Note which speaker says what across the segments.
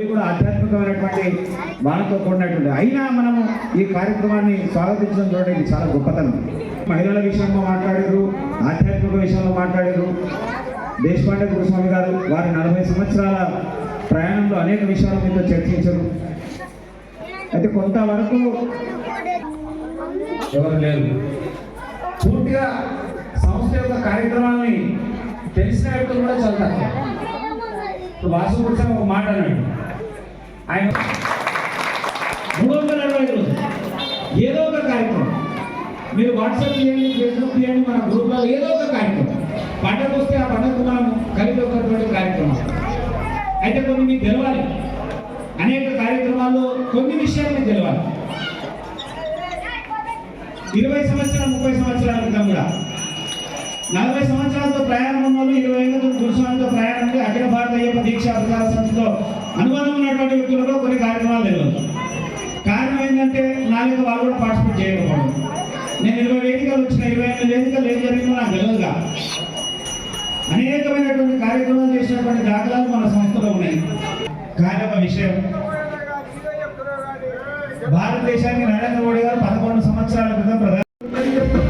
Speaker 1: ఇది కూడా ఆధ్యాత్మికమైనటువంటి వాళ్ళతో కూడినటువంటి అయినా మనము ఈ కార్యక్రమాన్ని స్వాగతించడం చూడండి ఇది చాలా గొప్పతనం. మహిళల విషయంలో మాట్లాడారు ఆధ్యాత్మిక విషయంలో మాట్లాడారు. దేశపాండే గురుస్వామి గారు వారి నలభై సంవత్సరాల ప్రయాణంలో అనేక విషయాల మీద చర్చించారు. అయితే కొంతవరకు ఎవరు లేరు. పూర్తిగా సంస్థ యొక్క కార్యక్రమాన్ని తెలిసిన వ్యక్తులు కూడా చదువుతారు. వాసు ఒక మాట అన్నాడు. ఆయన మూడు వందల అరవై ఐదు రోజులు. ఏదో ఒక కార్యక్రమం. మీరు వాట్సాప్ చేయండి ఫేస్బుక్ చేయండి మన గ్రూప్లో ఏదో ఒక కార్యక్రమం. పండగ వస్తే ఆ పండుగకు మనం కలిపి ఒకటువంటి కార్యక్రమం. అయితే కొన్ని మీకు తెలవాలి. అనేక కార్యక్రమాల్లో కొన్ని విషయాలు మీకు తెలవాలి. ఇరవై సంవత్సరాలు ముప్పై సంవత్సరాల క్రితం కూడా నలభై సంవత్సరాలతో ప్రయాణం ఉన్న వాళ్ళు ఇరవై ఐదు గురుస్వామితో ప్రయాణం అఖిల భారత అయ్యప్ప దీక్షా ప్రచార సంస్థతో అనుబంధం ఉన్నటువంటి వ్యక్తులకు కొన్ని కార్యక్రమాలు తెలియదు కారణం ఏంటంటే నా యొక్క వాళ్ళు కూడా పార్టిసిపేట్ చేయకపోవడం. నేను ఇరవై వేదికలు వచ్చిన ఇరవై ఎనిమిది వేదికలు ఏం జరిగిందో నాకు తెలియదుగా అనేకమైనటువంటి కార్యక్రమాలు చేసినటువంటి దాఖలాలు మన సంస్థలో ఉన్నాయి. కానీ ఒక విషయం. భారతదేశానికి నరేంద్ర మోడీ గారు పదకొండు సంవత్సరాల క్రితం ప్రధాని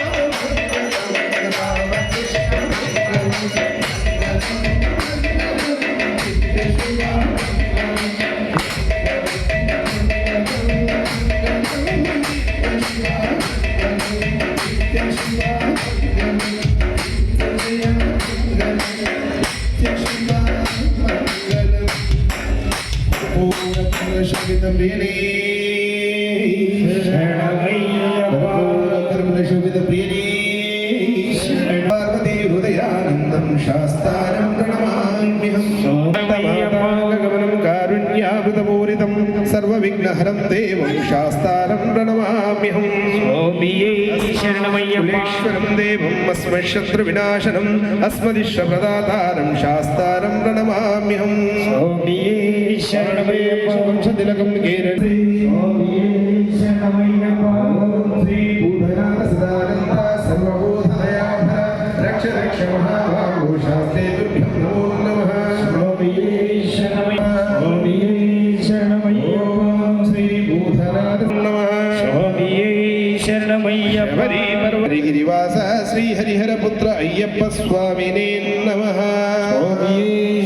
Speaker 2: ശോഭിതപ്രിയനേ ശോഭിതപ്രിയനേ പാർവതി ഹൃദയാനന്ദം ദേവം ശാസ്താരം പ്രണമാമ്യഹം ശരണമയ്യേശ്വരം ദേവം
Speaker 3: അസ്മശത്രുവിനാശനം അസ്മദിഷ്ടപ്രദാതാരം ശാസ്താരം ശരണമാമ്യം
Speaker 2: ശരണമയ്യപ്പതിലകം കേരളി സദാനന്ദ
Speaker 3: സർവബോധദയാ രക്ഷ
Speaker 2: രക്ഷ മഹാഭാഗോഷാസ്തേ గిరివాస శ్రీ హరిహర పుత్ర అయ్యప్ప స్వామినే నమః.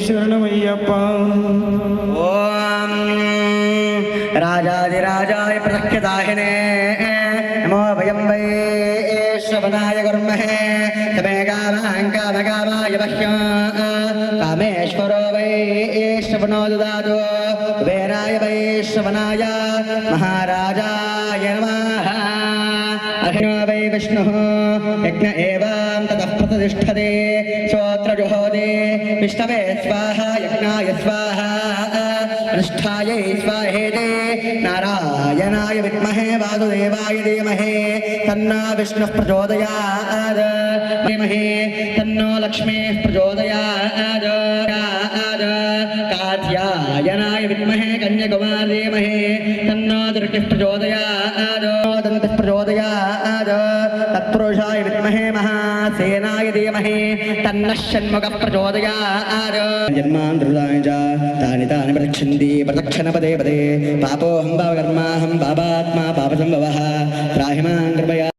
Speaker 3: శరణమయ్యప్ప.
Speaker 4: ఓం రాజాదిరాజాయ ప్రసఖ్యదాహినే నమో వయం వై శ్రవణాయ కుర్మహే తమే కామాం కామకామాయ మహ్యం. కామేశ్వరో వై శ్రవణో దదాతు కుబేరాయ వై శ్రవణాయ. మహారాజాయ నమః. अग्नो वै विष्णुः। यज्ञ एवं ततः प्रतिष्ठते। श्रोत्रजुहोदे, विष्णवे स्वाहा, यज्ञाय स्वाहा, अनुष्ठायै स्वाहेदे। नारायणाय विद्महे, वासुदेवाय धीमहे। तन्ना विष्णुः प्रचोदयात्। धीमहे, तन्नो लक्ष्मीः प्रचोदयात्। कात्यायनाय विद्महे, कन्याकुमार तन्नो दृष्टिः प्रचोदयात् दन्तः प्रचोदयात्। మహాసేనాయ ధీమహి తన్నः షణ్ముఖः ప్రచోదయాద్ జన్మాంధ్రుదాయ చ తాని తాని ప్రదక్షింది ప్రదక్షిణ పదే పదే పాపోహం పాపకర్మాహం పాపాత్మా పాపసంభవः త్రాహిమాం కృపయా